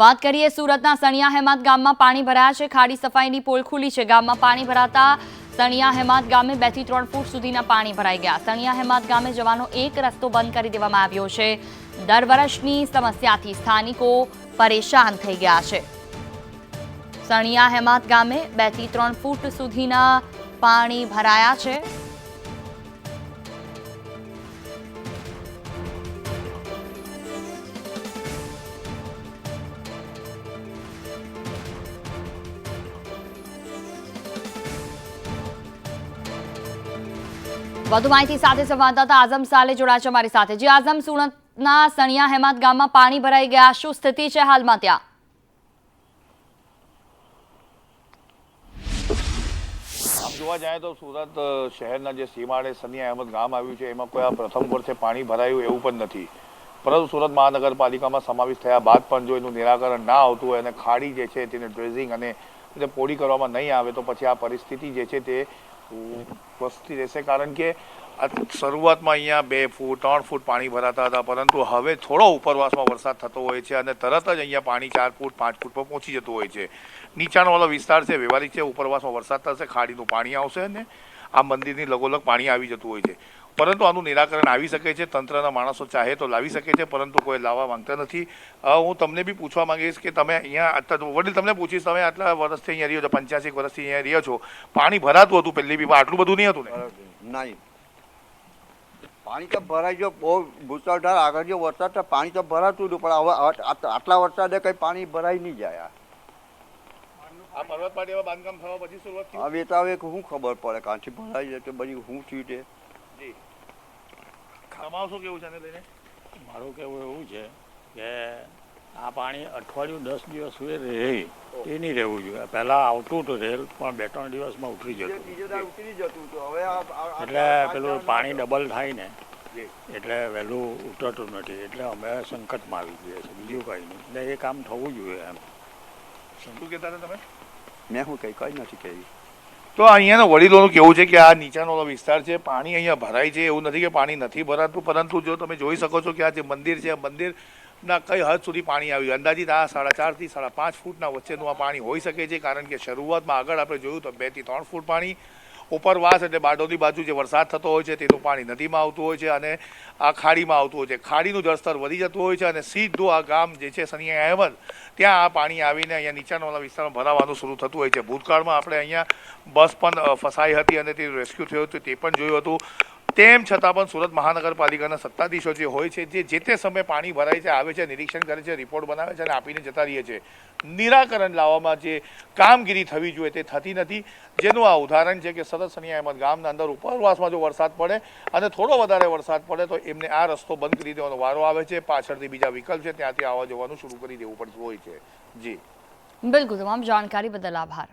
વાત કરીએ સુરતના સણિયા હેમાત ગામમાં પાણી ભરાયા છે. ખાડી સફાઈની પોલ ખુલી છે. ગામમાં પાણી ભરાતા સણિયા હેમાત ગામે બેથી ત્રણ ફૂટ સુધીના પાણી ભરાઈ ગયા. સણિયા હેમાત ગામે જવાનો એક રસ્તો બંધ કરી દેવામાં આવ્યો છે. દર વર્ષની સમસ્યાથી સ્થાનિકો પરેશાન થઈ ગયા છે. સણિયા હેમાત ગામે બેથી ત્રણ ફૂટ સુધીના પાણી ભરાયા છે. વધુ માહિતી સાથે સંવાદદાતા આઝમ સાલે જોડાશે અમારી સાથે. જે આઝમ, સુરતના સણિયા હેમાત ગામમાં પાણી ભરાઈ ગયા. શું સ્થિતિ છે હાલમાં ત્યાં? જોવા જાય તો સુરત શહેરના જે સીમાડે સનિયા અહેમદ ગામ આવ્યું છે, એમાં કોઈ આ પ્રથમ વર્ષે પાણી ભરાયું એવું પણ નથી. પરંતુ સુરત મહાનગરપાલિકામાં સમાવેશ થયા બાદ પણ જો એનું નિરાકરણ ના આવતું હોય અને ખાડી જે છે, તેને ડ્રેઝિંગ અને પોડી કરવામાં નહીં આવે, તો પછી આ પરિસ્થિતિ જે છે તે વસ્તી રહેશે. કારણ કે શરૂઆતમાં અહીંયા બે ફૂટ, ત્રણ ફૂટ પાણી ભરાતા હતા, પરંતુ હવે થોડો ઉપરવાસમાં વરસાદ થતો હોય છે અને તરત જ અહીંયા પાણી ચાર ફૂટ, પાંચ ફૂટ પર પહોંચી જતું હોય છે. નીચાણવાળો વિસ્તાર છે, વ્યવહારિક છે, ઉપરવાસમાં વરસાદ થશે, ખાડીનું પાણી આવશે અને આ મંદિરની લગોલગ પાણી આવી જતું હોય છે. પરંતુ આનું નિરાકરણ આવી શકે છે તંત્રના માણસો ચાહે તો લાવી શકે છે પરંતુ કોઈ લાવવા માંગતા નથી. હું તમને બી પૂછવા માંગીશ કે તમે અહીંયા આટલા વડીલ તમને પૂછીશ તમે આટલા વર્ષથી અહીંયા રહ્યો છો પંચ્યાસી વર્ષથી અહીંયા રહ્યો છો પાણી ભરાતું હતું પહેલી બી આટલું બધું નહીં હતું ને? નહીં. પાણી તો ભરાઈ ગયો બહુ મુસળધાર આગળ જો વરસાદ તો પાણી તો ભરાતું હતું પણ હવે આટલા વરસાદે કંઈ પાણી ભરાઈ નહીં જાય આ. પર્વત પાટીમાં બાંધકામ થવા પછી શરૂઆત હવે તો હવે શું ખબર પડે કાંથી ભરાઈ જાય તો બધી શું થયું તે. જી. તમારું શું કેવું છે આને લઈને? મારું કહેવું એવું છે કે આ પાણી અઠવાડિયું દસ દિવસ સુધી રહે. એ નહીં રહેવું જોઈએ. પહેલાં આવતું હતું રેલ પણ બે ત્રણ દિવસમાં ઉતરી જતું. એટલે પેલું પાણી ડબલ થાય ને એટલે વહેલું ઉતરતું નથી. એટલે અમે સંકટમાં આવી ગયા છે બીજું કંઈ નહીં. એટલે એ કામ થવું જોઈએ એમ. શું કહેતા તમે? મેં શું કંઈ કંઈ નથી કહ્યું. તો અહીંયાના વડીલોનું કેવું છે કે આ નીચાનો વિસ્તાર છે, પાણી અહીંયા ભરાય છે, એવું નથી કે પાણી નથી ભરાતું, પરંતુ જો તમે જોઈ શકો છો કે આ જે મંદિર છે, આ મંદિરના કઈ હદ સુધી પાણી આવ્યું અંદાજિત આ સાડા ચારથી સાડા પાંચ ફૂટના વચ્ચેનું આ પાણી હોઈ શકે છે, કારણ કે શરૂઆતમાં આગળ આપણે જોયું તો બેથી ત્રણ ફૂટ પાણી ઉપરવાસ એટલે બારડોલી બાજુ જે વરસાદ થતો હોય છે તેનું પાણી નદીમાં આવતું હોય છે અને આ ખાડીમાં આવતું હોય છે. ખાડીનું જળસ્તર વધી જતું હોય છે અને સીધું આ ગામ જે છે સનિયા અહેમદ, ત્યાં આ પાણી આવીને અહીંયા નીચાણવાળા વિસ્તારમાં ભરાવાનું શરૂ થતું હોય છે. ભૂતકાળમાં આપણે અહીંયા બસ પણ ફસાઈ હતી અને તે રેસ્ક્યુ થયું હતું, તે પણ જોયું હતું. તેમ છતાં પણ સુરત મહાનગરપાલિકાના સત્તાધીશો જે હોય છે, જે જે તે સમયે પાણી ભરાય છે, આવે છે, નિરીક્ષણ કરે છે રિપોર્ટ બનાવે છે અને આપીને જતા રહીએ છે, નિરાકરણ લાવવામાં જે કામગીરી થવી જોઈએ તે થતી નથી. જેનું આ ઉદાહરણ છે કે સતત સનિયા અહેમદ ગામના અંદર ઉપરવાસમાં જો વરસાદ પડે અને થોડો વધારે વરસાદ પડે તો એમને આ રસ્તો બંધ કરી દેવાનો વારો આવે છે, પાછળથી બીજા વિકલ્પ છે, ત્યાંથી આવવા જવાનું શરૂ કરી દેવું પડતું હોય છે. જી. બિલકુલ, તમામ જાણકારી બદલ આભાર.